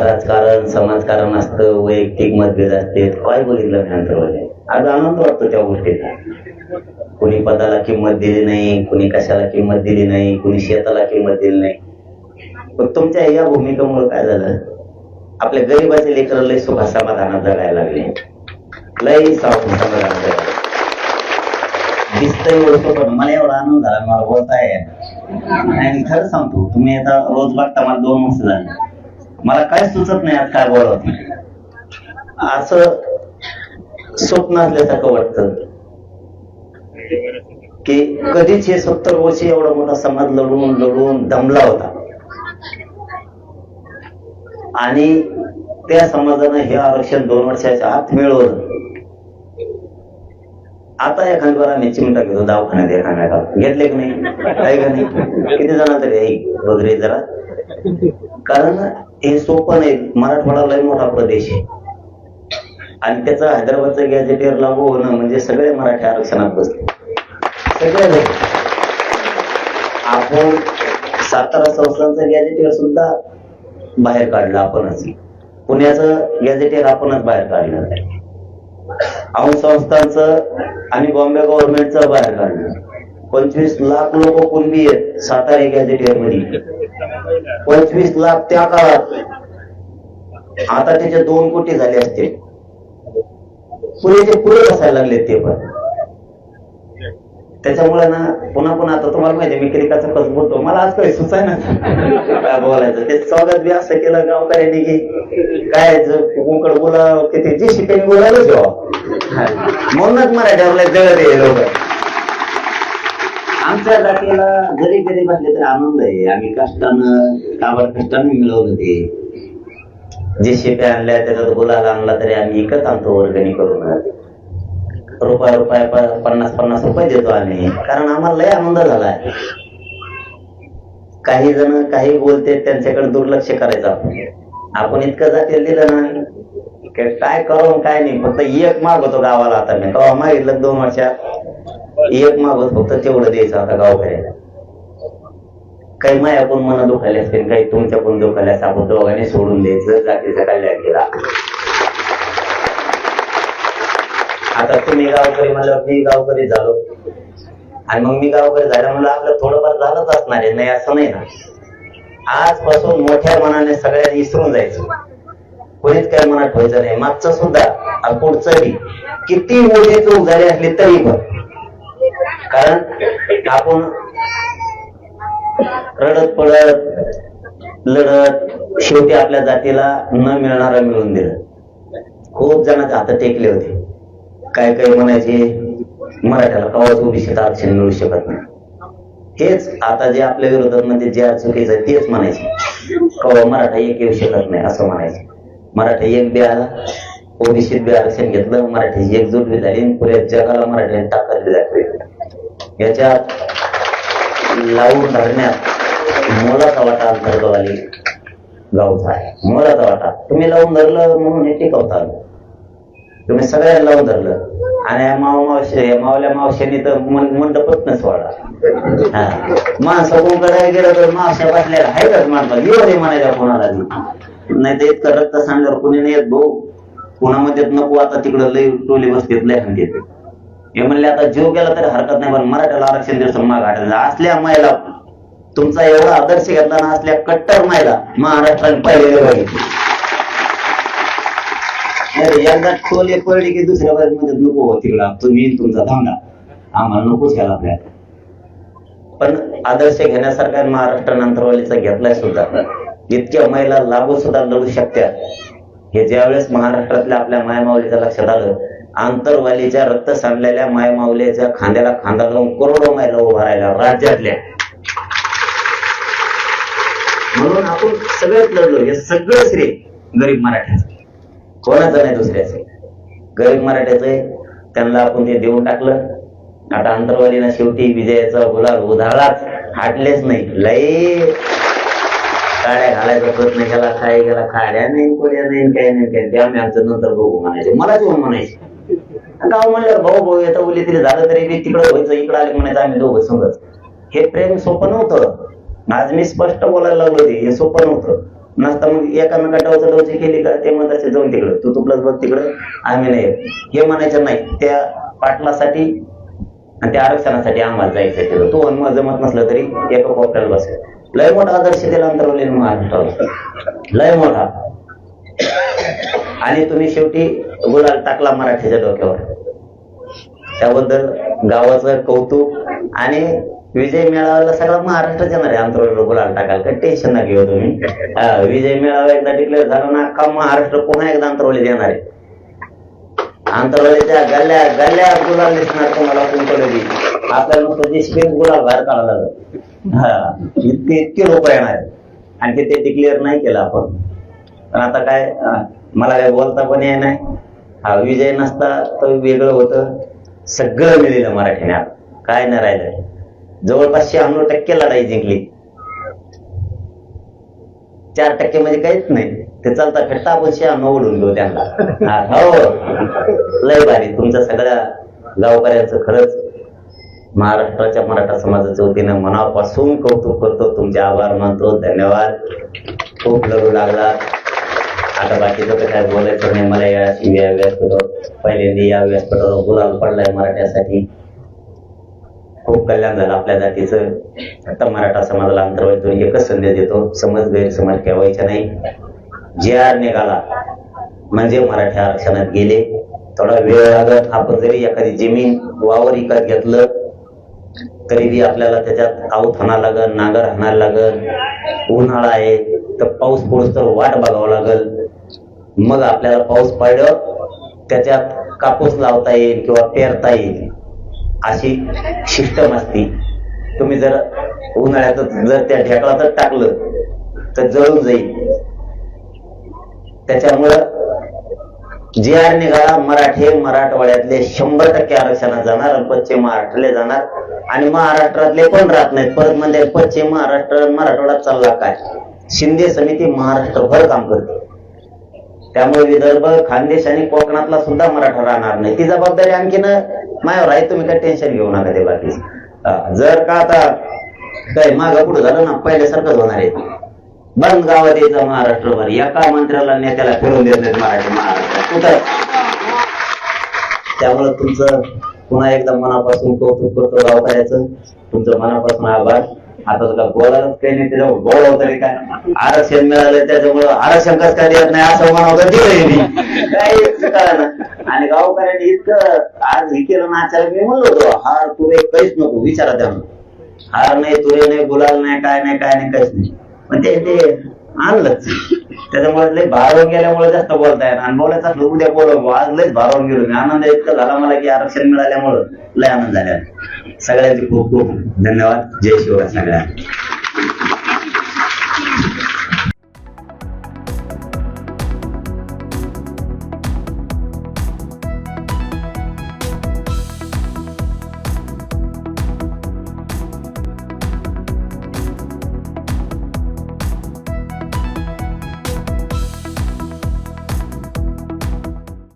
राजकारण समाजकारण असतं वैयक्तिक मतभेद असते. काय बघितलं नाही आज आनंद वाटतो त्या गोष्टीचा. कुणी पदाला किंमत दिली नाही कुणी कशाला किंमत दिली नाही कुणी शेताला किंमत दिली नाही. पण तुमच्या या भूमिकेमुळे काय झालं? आपल्या गरीबाचे लेकर लय सुखा समाधानात जगायला लागले. लय सावधान समाधानात जगायला दिसतंय एवढं पण मला एवढा आनंद झाला मला बोलताय आणि खरं सांगतो तुम्ही आता रोज बघता मला दोन वर्ष झाले. मला काय सुचत नाही आज काय बोलावं. असं स्वप्न असल्यासारखं वाटत. की कधीच हे सत्तर वर्ष एवढा मोठा समाज लढून लढून दमला होता. आणि त्या समाजानं हे आरक्षण दोन वर्षाच्या आत मिळवलं. आता एखाद्या वेळा आम्ही चिमटा घेतो दवाखान्यात एखाद्या घेतले की नाही? काय का नाही? किती जण तरी वगैरे जरा. कारण हे सोपं नाही. मराठवाडा लय मोठा प्रदेश आहे. आणि त्याचं हैदराबादचं गॅजेटियर लागू होणं म्हणजे सगळे मराठी आरक्षणात बसले. सगळे आपण सातारा संस्थांचं गॅजेटियर सुद्धा बाहेर काढलं आपणच. पुण्याचं गॅजेटियर आपणच बाहेर काढलं औंध संस्थांचं आणि बॉम्बे गव्हर्नमेंटचं बाहेर काढलं पंचवीस लाख लोक कुणबी आहेत सातारा गॅजेटियरमध्ये पंचवीस लाख त्या काळात. आता त्याचे दोन कोटी झाले असते. पुण्याचे पुरे बसायला लागले ते पण. त्याच्यामुळे ना पुन्हा पुन्हा आता तुम्हाला माहिती मी क्रिकाचा कसं बोलतो मला आज काही सुचाय ना काय बोलायचं? ते स्वागत बी असं केलं गावकऱ्यांनी की काय कोकड बोला किती जे शिकायला बोलायला जेव्हा म्हणूनच मराठ्यावरला जगत आहे लोक. आमच्या जातीला जरी गरीब असले तरी आनंद आहे. आम्ही कष्टानं काबर कष्टानं मिळवलं ते जे शिप्या आणल्या त्याच्यात गुलाल आणला तरी आम्ही एकच आणतो वर्गणी करून. रुपया रुपया पन्नास पन्नास रुपये देतो आम्ही. कारण आम्हाला लय आनंद झालाय. काही जण काही बोलते त्यांच्याकडे दुर्लक्ष करायचं आपण. आपण इतकं जातील दिलं ना काय करू काय नाही. फक्त एक मागवतो गावाला आता मी. गावा मागितलं दोन वर्षात? एक मागवत फक्त तेवढं द्यायचं आता गावकऱ्याला काही मायाकडून मनं दुखायला असतील काही तुमच्याकडून दुखायला आपण दोघांनी सोडून द्यायचं जातीचं कल्याण केला. आता तुम्ही गावकरी म्हणलं मी गावकरी झालो. आणि मग मी गावकरी झाल्यामुळे म्हणलं आपलं थोडंफार झालंच असणार आहे. नाही असं नाही ना. आजपासून मोठ्या मनाने सगळ्यांनी विसरून जायचं. कोणीच काय मनात ठेवायचं नाही. मागचं सुद्धा पुढचंही. पुढचं किती मोठी चूक झाली असली तरी पण. कारण आपण रडत पडत लढत शेवटी आपल्या जातीला न मिळणारा मिळून दिलं. खूप जणांचे हात टेकले होते. काय काय म्हणायचे मराठ्याला कवाच ओबीसीत आरक्षण मिळू शकत नाही. हेच आता जे आपल्या विरोधात म्हणजे जे चुकीचं तेच म्हणायचे. कवा मराठा एक येऊ शकत नाही असं म्हणायचे. मराठा एक बी आला ओबीसीत बी आरक्षण घेतलं मराठी एकजूट बी झाली पुऱ्या जगाला मराठ्याने ताकद बी दाखवली. याच्यात लावून धरण्यात मोलाचा वाटा अंतर्गतवाली गावचा आहे मोलाचा वाटा तुम्ही लावून धरलं म्हणून हे टिकवता आलं तुम्ही सगळ्यांना लावून धरलं. आणि माव मावशे मावल्या मावशांनी तर मंडपच वाढा हा. माणसं कोणकडे गेलं तर मावशा बसल्या. आहे का माणसं? येऊ दे म्हणायला कोणाला नाही तर इतकं रक्त सांडल्यावर कोणी नाही येत भाऊ. कोणामध्ये नको आता तिकडं लय टोली बसतेत लय हंडीत हे म्हणले आता जीव गेला तरी हरकत नाही पण मराठ्याला आरक्षण दिवस माग आठवलं असल्या महिला तुमचा एवढा आदर्श घेतला ना असल्या कट्टर महिला महाराष्ट्राने पहिले पाहिजे नाही, खोल एक पडली की दुसऱ्या मध्ये नको हो तिकडा तुम्ही तुमचा थांबा आम्हाला नकोच घ्यायला आपल्या. पण आदर्श घेण्यासारखा महाराष्ट्र नंतरवालीचा घेतलाय सुद्धा. इतक्या महिला लागू सुद्धा लढू शकत्या हे ज्यावेळेस महाराष्ट्रातल्या आपल्या मायमावलीच्या लक्षात आलं आंतरवालीच्या रक्त सांडलेल्या मायमाऊलीच्या खांद्याला खांदा लावून करोडो महिला उभा राहिल्या राज्यातल्या. म्हणून आपण सगळ्यात लढलो. हे सगळं श्रेय गरीब मराठ्याचं. कोणाचं नाही दुसऱ्याचं. गरीब मराठ्याचं आहे त्यांना आपण ते देऊन टाकलं. आता अंतरवालीनं शेवटी विजयाचा गुलाब उधाळाच हाटलेच नाही. लई काड्या घालायचा प्रयत्न केला. काय गेला काड्या नाही कोड्या नाही काय नाही काय ते आम्ही आमचं नंतर बघू म्हणायचे. मलाच येऊन म्हणायचे. गाव म्हणल्यावर भाऊ भाऊ येतं उली तरी झालं तरी बी तिकडं व्हायचं इकडं आले म्हणायचं आम्ही दोघं संगत. हे प्रेम सोपं नव्हतं. आज मी स्पष्ट बोलायला लागलो ते हे सोपं नव्हतं. नसता मग एकामेका डवचं डवची केली का ते म्हणताचे जाऊन तिकडं तू तुपलाच बघ तिकडं आम्ही नाही हे म्हणायचं नाही. त्या पाटलासाठी आणि त्या आरक्षणासाठी आम्हाला जायचं तिथं. तू मग जमत नसलं तरी एका कोपऱ्याला बसेल. लय मोठा आदर्श त्याला अंतरवले महाराष्ट्राला. लय मोठा. आणि तुम्ही शेवटी गुलाल टाकला मराठीच्या डोक्यावर. त्याबद्दल गावाचं कौतुक आणि विजय मेळाव्याला सगळा महाराष्ट्र येणार आहे अंतरावर गुलाल टाकाल. काही टेन्शन ना घेऊ तुम्ही. विजय मेळावा एकदा डिक्लेअर झाला ना का महाराष्ट्र पुन्हा एकदा आंतरवली देणार आहे. अंतरवलीच्या गल्ल्या गल्ल्या गुलाल दिसणार तुम्हाला कुंकवली आपल्याला नुसतं जे स्पेस गुलाल बाहेर काढायला लागलं. हा इतके इतके लोक येणार आणि आणखी ते डिक्लेअर नाही केलं आपण. पण आता काय मला काय बोलता पण येत नाही. हा विजय नसता तर वेगळं होतं. सगळं मिळेल मराठीने. काय नाही राहिलं. जवळपास शहाण्णव टक्के लढाई जिंकली. चार टक्के म्हणजे काहीच नाही. ते चालता फिरता आपण शहाण्णव ओढून घेऊ त्यांना. हो लय भारी. तुमच्या सगळ्या गावकऱ्यांचं खरंच महाराष्ट्राच्या मराठा समाजाच्या वतीनं मनापासून कौतुक करतो. तुमचे आभार मानतो. धन्यवाद. खूप लढू लागला आता बाकीचं तर काय बोलायचं नाही. मला या या व्यासपीठावर पहिल्यांदा या व्यासपीठावर गुलाल पडलाय मराठ्यासाठी. खूप कल्याण झालं आपल्या जातीचं. आता मराठा समाजाला अंतर्वाईतून एकच संदेश देतो समज गैरसमज ठेवायचा नाही. जे आर निघाला म्हणजे मराठा आरक्षणात गेले. थोडा वेळ लागत आपण जरी एखादी जमीन वावर विकत घेतलं तरी बी आपल्याला त्याच्यात आऊत हाणायला लागल नांगर हाणायला लागल उन्हाळा आहे तर पाऊस पोळस तर वाट बघावं लागल. मग आपल्याला पाऊस पडलं त्याच्यात कापूस लावता येईल किंवा पेरता येईल अशी सिस्टम असती. तुम्ही जर उन्हाळ्यात जर त्या ढेकळातच टाकलं तर जळून जाईल. त्याच्यामुळं जे आर निघाला मराठे मराठवाड्यातले शंभर टक्के आरक्षणात जाणार आणि पश्चिम महाराष्ट्राला जाणार. आणि महाराष्ट्रातले पण राहत नाहीत. परत म्हणजे पश्चिम महाराष्ट्र मराठवाड्यात मराठवाडा चालला काय? शिंदे समिती महाराष्ट्रभर काम करते. त्यामुळे विदर्भ खानदेश आणि कोकणातला सुद्धा मराठा राहणार नाही. ती जबाबदारी आणखीन मायावर आहे तुम्ही काय टेन्शन घेऊ नका ते बाकी. जर का आता काय मागं पुढे झालं ना पहिल्यासारखंच होणार आहे. बंद गावात यायचं महाराष्ट्रभर. एका मंत्र्याला नेत्याला फिरून देत नाहीत मराठी महाराष्ट्र. कुठं? त्यामुळे तुमचं पुन्हा एकदा मनापासून कौतुक करतो गावकऱ्याचं तुमचं मनापासून आभार. आता तुला बोलायलाच काही नाही त्याच्यामुळे बोलाव तरी काय? आरक्षण मिळालं त्याच्यामुळे आरक्षण कसं काय देत नाही असं म्हणावं दिलंय मी. काही कळलं आणि गावकऱ्यांनी इतकं आज हे केलं नाचायला मी म्हणलो होतो हार तुरे काहीच नको विचारा त्यांना. हार नाही तुरे नाही गुलाल नाही काय नाही काय नाही काहीच नाही. पण ते ते आणलंच. त्याच्यामुळे लय भारावून गेल्यामुळे जास्त बोलताय अनुभवल्याचा आणि बोलायचं असलं उद्या बोलव आज लयच भारावून गेलो मी. आनंद इतका झाला मला की आरक्षण मिळाल्यामुळं लय आनंद झाला. सगळ्यांचे खूप खूप धन्यवाद. जय शिवराय सगळ्या